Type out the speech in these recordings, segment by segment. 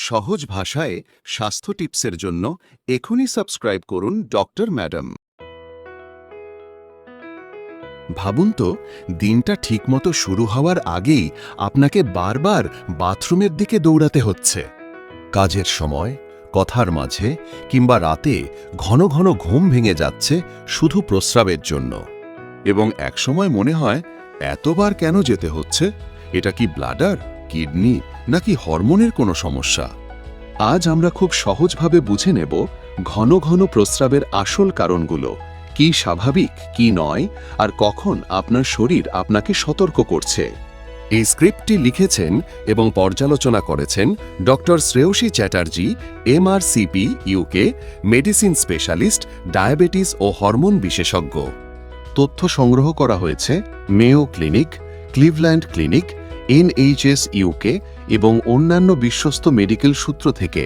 সহজ ভাষায় স্বাস্থ্য টিপসের জন্য এখনই সাবস্ক্রাইব করুন ডক্টর ম্যাডাম। ভাবুন তো, দিনটা ঠিকমতো শুরু হওয়ার আগেই আপনাকে বারবার বাথরুমের দিকে দৌড়াতে হচ্ছে। কাজের সময়, কথার মাঝে কিংবা রাতে ঘন ঘন ঘুম ভেঙে যাচ্ছে শুধু প্রস্রাবের জন্য। এবং একসময় মনে হয়, এতবার কেন যেতে হচ্ছে? এটা কি ব্লাডার কিডনি নাকি হরমোনের কোনো সমস্যা? আজ আমরা খুব সহজভাবে বুঝে নেব ঘন ঘন প্রস্রাবের আসল কারণগুলো, কি স্বাভাবিক, কি নয়, আর কখন আপনার শরীর আপনাকে সতর্ক করছে। এই স্ক্রিপ্টটি লিখেছেন এবং পর্যালোচনা করেছেন doctor Shreyasi Chatterjee, MRCP, UK, medicine specialist, diabetes ও হরমোন বিশেষজ্ঞ। তথ্য সংগ্রহ করা হয়েছে Mayo clinic, Cleveland clinic NHS UK এবং অন্যান্য বিশ্বস্ত মেডিকেল সূত্র থেকে।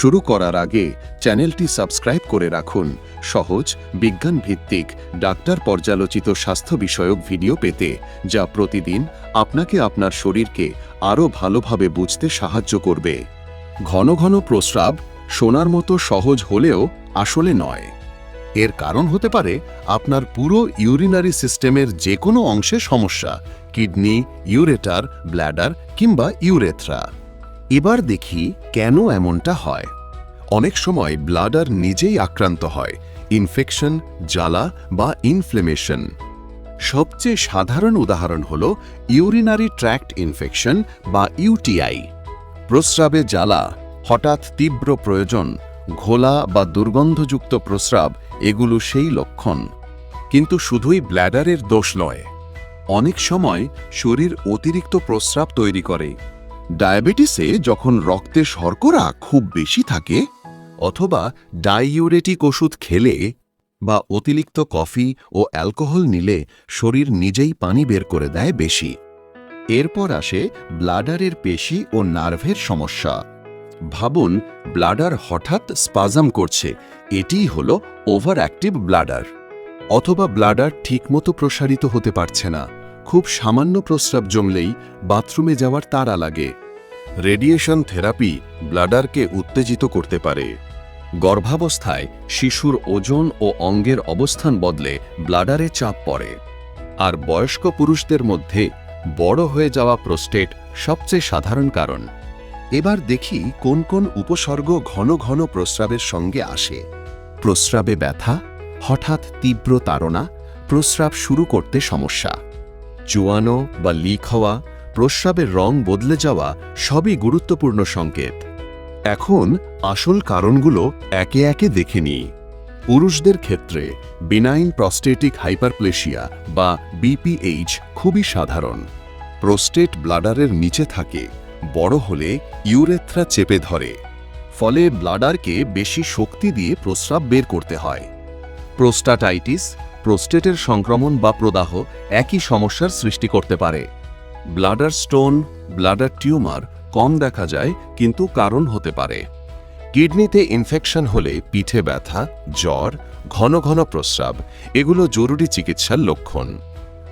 শুরু করার আগে চ্যানেলটি সাবস্ক্রাইব করে রাখুন। সহজ বিজ্ঞান ভিত্তিক ডাক্তার পর্যালোচিত স্বাস্থ্য বিষয়ক ভিডিও পেতে, যা প্রতিদিন আপনাকে আপনার শরীরকে আরও ভালোভাবে বুঝতে সাহায্য করবে। ঘন ঘন প্রস্রাব শোনার মতো সহজ হলেও আসলে নয়। এর কারণ হতে পারে আপনার পুরো ইউরিনারি সিস্টেমের যে কোনো অংশে সমস্যা, কিডনি ইউরেটার ব্ল্যাডার কিংবা ইউরেথ্রা এবার দেখি কেন এমনটা হয়। অনেক সময় ব্লাডার নিজেই আক্রান্ত হয় ইনফেকশন জ্বালা বা ইনফ্লেমেশন সবচেয়ে সাধারণ উদাহরণ হল ইউরিনারি ট্র্যাক্ট ইনফেকশন বা ইউটিআই প্রস্রাবে জ্বালা, হঠাৎ তীব্র প্রয়োজন, ঘোলা বা দুর্গন্ধযুক্ত প্রস্রাব এগুলো সেই লক্ষণ। কিন্তু শুধুই ব্ল্যাডারের দোষ নয়। অনেক সময় শরীর অতিরিক্ত প্রস্রাব তৈরি করে। ডায়াবেটিসে যখন রক্তে শর্করা খুব বেশি থাকে, অথবা ডাইউরেটিক ওষুধ খেলে বা অতিরিক্ত কফি ও অ্যালকোহল নিলে শরীর নিজেই পানি বের করে দেয় বেশি। এরপর আসে ব্লাডারের পেশি ও নার্ভের সমস্যা। ভাবুন ব্লাডার হঠাৎ স্পাজাম করছে। এটিই হল ওভার অ্যাক্টিভ ব্লাডার অথবা ব্লাডার ঠিকমতো প্রসারিত হতে পারছে না। খুব সামান্য প্রস্রাব জমলেই বাথরুমে যাওয়ার তাড়া লাগে। রেডিয়েশন থেরাপি ব্লাডারকে উত্তেজিত করতে পারে। গর্ভাবস্থায় শিশুর ওজন ও অঙ্গের অবস্থান বদলে ব্লাডারে চাপ পড়ে। আর বয়স্ক পুরুষদের মধ্যে বড় হয়ে যাওয়া প্রোস্টেট সবচেয়ে সাধারণ কারণ। এবার দেখি কোন কোন উপসর্গ ঘন ঘন প্রস্রাবের সঙ্গে আসে। প্রস্রাবে ব্যথা, হঠাৎ তীব্র তাড়না, প্রস্রাব শুরু করতে সমস্যা। চুয়ানো বা লিক হওয়া, প্রস্রাবের রং বদলে যাওয়া সবই গুরুত্বপূর্ণ সংকেত। এখন আসল কারণগুলো একে একে দেখে নিই। পুরুষদের ক্ষেত্রে বিনাইন প্রস্টেটিক হাইপারপ্লেশিয়া বা বিপিএইচ খুবই সাধারণ। প্রোস্টেট ব্লাডারের নিচে থাকে। বড় হলে ইউরেথ্রা চেপে ধরে। ফলে ব্লাডারকে বেশি শক্তি দিয়ে প্রস্রাব বের করতে হয়। প্রোস্টাটাইটিস, প্রোস্টেটের সংক্রমণ বা প্রদাহ একই সমস্যার সৃষ্টি করতে পারে। ব্লাডার স্টোন, ব্লাডার টিউমার কম দেখা যায়, কিন্তু কারণ হতে পারে। কিডনিতে ইনফেকশন হলে পিঠে ব্যথা, জ্বর, ঘন ঘন প্রস্রাব, এগুলো জরুরি চিকিৎসার লক্ষণ।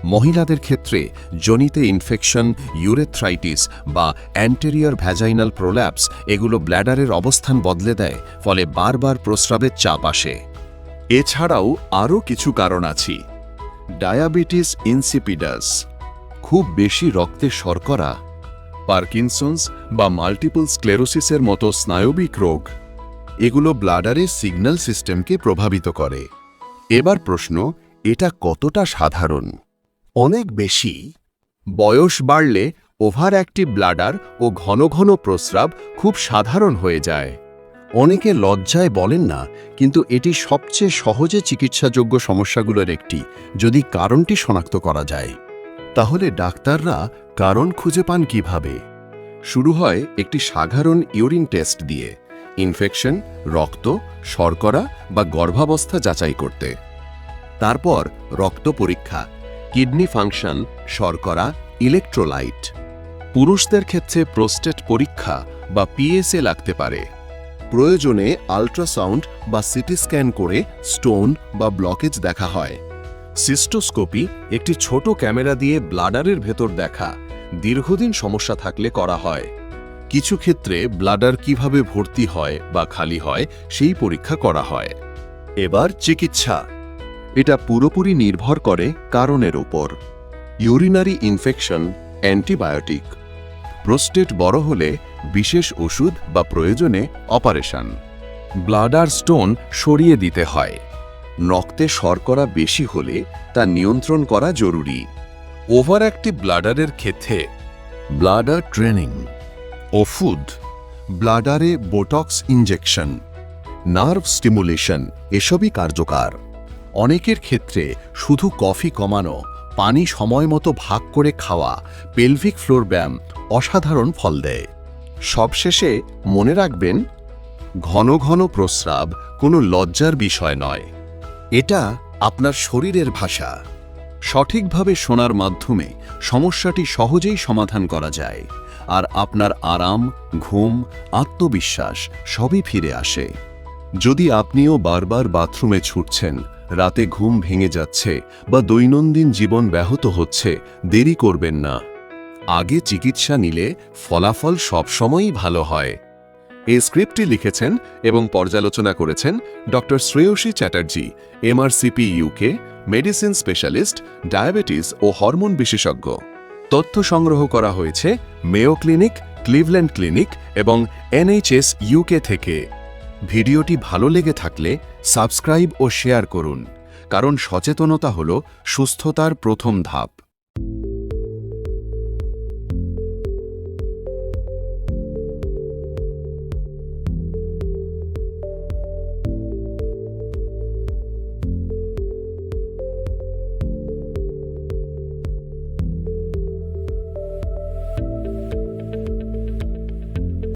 মহিলাদের ক্ষেত্রে জনিতে ইনফেকশন ইউরেথ্রাইটিস বা অ্যান্টেরিয়র ভ্যাজাইনাল প্রোল্যাপস এগুলো ব্ল্যাডারের অবস্থান বদলে দেয়, ফলে বারবার প্রস্রাবের চাপ আসে। এছাড়াও আরও কিছু কারণ আছে। ডায়াবেটিস ইনসিপিডাস খুব বেশি রক্তে শর্করা পার্কিনসন্স বা মাল্টিপল স্ক্লেরোসিসের মতো স্নায়বিক রোগ, এগুলো ব্লাডারের সিগন্যাল সিস্টেমকে প্রভাবিত করে। এবার প্রশ্ন, এটা কতটা সাধারণ? অনেক বেশি, বয়স বাড়লে ওভার অ্যাক্টিভ ব্লাডার ও ঘন ঘন প্রস্রাব খুব সাধারণ হয়ে যায়। অনেকে লজ্জায় বলেন না, কিন্তু এটি সবচেয়ে সহজে চিকিৎসাযোগ্য সমস্যাগুলোর একটি, যদি কারণটি শনাক্ত করা যায়। তাহলে ডাক্তাররা কারণ খুঁজে পান কীভাবে? শুরু হয় একটি সাধারণ ইউরিন টেস্ট দিয়ে, ইনফেকশন, রক্ত, শর্করা বা গর্ভাবস্থা যাচাই করতে। তারপর রক্ত পরীক্ষা কিডনি ফাংশন, শর্করা ইলেকট্রোলাইট পুরুষদের ক্ষেত্রে প্রোস্টেট পরীক্ষা বা পিএসএ লাগতে পারে। প্রয়োজনে আল্ট্রাসাউন্ড বা সিটি স্ক্যান করে স্টোন বা ব্লকেজ দেখা হয়। সিস্টোস্কোপি একটি ছোট ক্যামেরা দিয়ে ব্লাডারের ভেতর দেখা, দীর্ঘদিন সমস্যা থাকলে করা হয়। কিছু ক্ষেত্রে ব্লাডার কীভাবে ভর্তি হয় বা খালি হয়, সেই পরীক্ষা করা হয়। এবার চিকিৎসা। এটা পুরোপুরি নির্ভর করে কারণের উপর। Urinary infection, antibiotic. প্রোস্টেট বড় হলে বিশেষ ওষুধ বা প্রয়োজনে অপারেশন। ব্লাডার স্টোন সরিয়ে দিতে হয়। রক্তে শর্করা বেশি হলে তা নিয়ন্ত্রণ করা জরুরি। ওভার অ্যাক্টিভ ব্লাডারের ক্ষেত্রে ব্লাডার ট্রেনিং। ওষুধ ব্লাডারে বোটক্স ইঞ্জেকশন নার্ভ স্টিমুলেশন, এসবই কার্যকর। অনেকের ক্ষেত্রে শুধু কফি কমানো, পানি সময় মতো ভাগ করে খাওয়া, পেলভিক ফ্লোর ব্যায়াম অসাধারণ ফল দেয়। সবশেষে মনে রাখবেন, ঘন ঘন প্রস্রাব কোনো লজ্জার বিষয় নয়। এটা আপনার শরীরের ভাষা। সঠিকভাবে শোনার মাধ্যমে সমস্যাটি সহজেই সমাধান করা যায় আর আপনার আরাম, ঘুম, আত্মবিশ্বাস সবই ফিরে আসে। যদি আপনিও বারবার বাথরুমে ছুটছেন, রাতে ঘুম ভেঙে যাচ্ছে বা দৈনন্দিন জীবন ব্যাহত হচ্ছে, দেরি করবেন না। আগে চিকিৎসা নিলে ফলাফল সবসময়ই ভালো হয়। এই স্ক্রিপ্টটি লিখেছেন এবং পর্যালোচনা করেছেন doctor Shreyasi Chatterjee, MRCP UK medicine specialist, diabetes ও হরমোন বিশেষজ্ঞ। তথ্য সংগ্রহ করা হয়েছে মেয়ো ক্লিনিক, ক্লিভল্যান্ড ক্লিনিক এবং এনএইচএস ইউকে থেকে। ভিডিওটি ভালো লেগে থাকলে সাবস্ক্রাইব ও শেয়ার করুন কারণ সচেতনতা হল সুস্থতার প্রথম ধাপ।